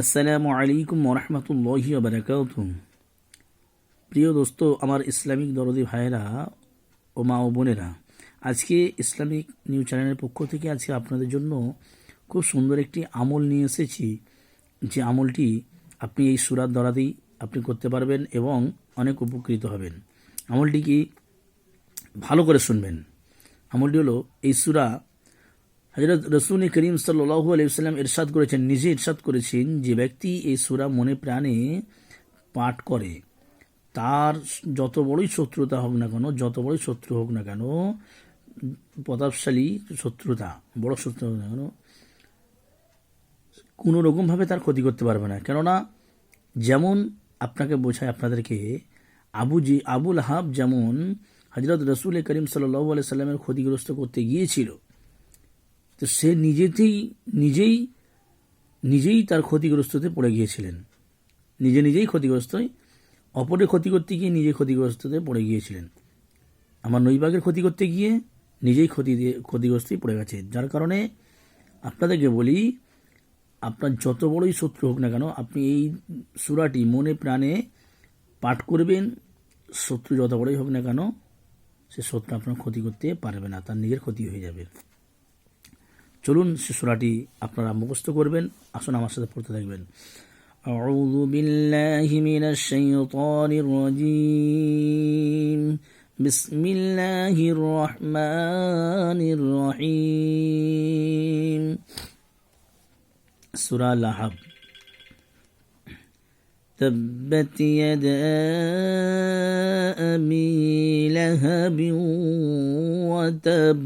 আসসালামু আলাইকুম ওরহমতুল্লাহি বারাকাত প্রিয় দোস্ত, আমার ইসলামিক দরদি ভাইয়েরা ও মা ও বোনেরা, আজকে ইসলামিক নিউজ চ্যানেলের পক্ষ থেকে আজকে আপনাদের জন্য খুব সুন্দর একটি আমল নিয়ে এসেছি। যে আমলটি আপনি এই সুরাত দ্বারাতেই আপনি করতে পারবেন এবং অনেক উপকৃত হবেন। আমলটি কি ভালো করে শুনবেন? আমলটি হলো এই সুরা হজরত রসুল করিম সাল্লাহু আলাইসাল্লাম ইরশাদ করেছেন, নিজে ইরশাদ করেছেন যে ব্যক্তি এই সুরা মনে প্রাণে পাঠ করে, তার যত বড়ই শত্রুতা হোক না কেন, যত বড়ই শত্রু হোক না কেন, প্রতাপশালী শত্রুতা, বড় শত্রু হোক না কেন, কোনো রকমভাবে তার ক্ষতি করতে পারবে না। কেননা যেমন আপনাকে বোঝায় আপনাদেরকে, আবু জি, আবুল হাব যেমন হজরত রসুল করিম সাল্লাহ আলাই সাল্লামের ক্ষতিগ্রস্ত করতে গিয়েছিল তো সে নিজেতেই, নিজেই নিজেই তার ক্ষতিগ্রস্ততে পড়ে গিয়েছিলেন। নিজে নিজেই ক্ষতিগ্রস্ত অপরের ক্ষতি করতে গিয়ে নিজে ক্ষতিগ্রস্ততে পড়ে গিয়েছিলেন। আমার নৈবাগের ক্ষতি করতে গিয়ে নিজেই ক্ষতি দিয়ে, ক্ষতিগ্রস্তই পড়ে গেছে। যার কারণে আপনাদেরকে বলি, আপনার যত বড়ই শত্রু হোক না কেন, আপনি এই সুরাটি মনে প্রাণে পাঠ করবেন। শত্রু যত বড়ই হোক না কেন, সে শত্রু আপনার ক্ষতি করতে পারবে না, তার নিজের ক্ষতি হয়ে যাবে। চলুন সে সুরাটি আপনারা মুখস্থ করবেন আসুন আমার সাথে পড়তে থাকবেন أعوذ بالله من الشيطان الرجيم بسم الله الرحمن الرحيم سورة لهب تبت يدا أبي لهب وتب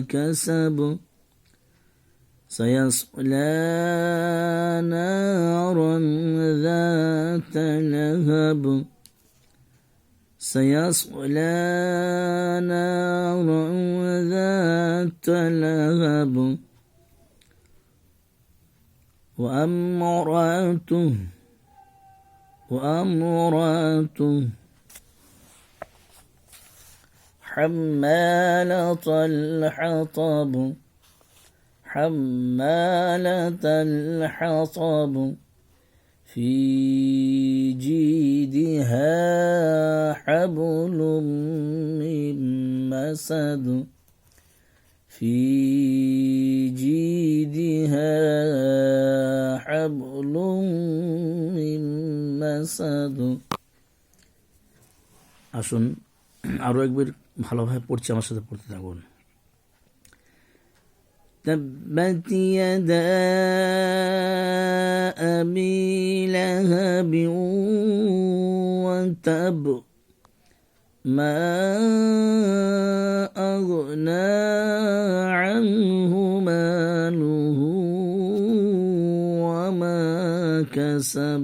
كسب سيصلى نارا ذات لهب. سيصلى نارا ذات لهب. وأمراته وأمراته حمالة الحطب حمالة الحطب في جيدها حبل من مسد في جيدها حبل من مسد আসুন আরও একবার ভালোভাবে পড়ছি আমার সাথে পড়তে থাকুন تبت يدا أبي لهب وتب ما أغنى عنه ماله وما كسب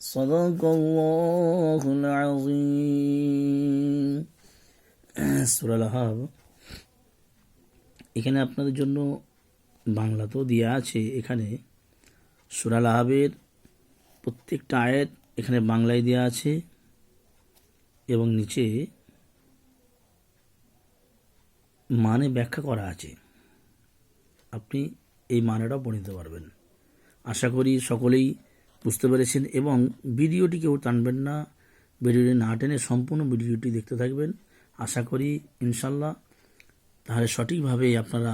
صدق الله العظيم سورة الأحزاب এখানে আপনাদের জন্য বাংলাতেও দেওয়া আছে এখানে সুরাল আহাবের প্রত্যেকটা আয়াত এখানে বাংলায় দেওয়া আছে এবং নিচে মানে ব্যাখ্যা করা আছে আপনি এই মানেটাও পড়ে নিতে পারবেন আশা করি সকলেই বুঝতে পেরেছেন এবং ভিডিওটি কেউ টানবেন না। ভিডিওটি না টেনে সম্পূর্ণ ভিডিওটি দেখতে থাকবেন। আশা করি ইনশাল্লাহ তাহলে সঠিকভাবে আপনারা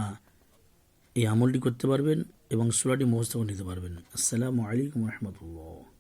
এই আমলটি করতে পারবেন এবং সুরাটি মুখস্থ নিতে পারবেন। আসসালামু আলাইকুম রহমতুল্লাহ।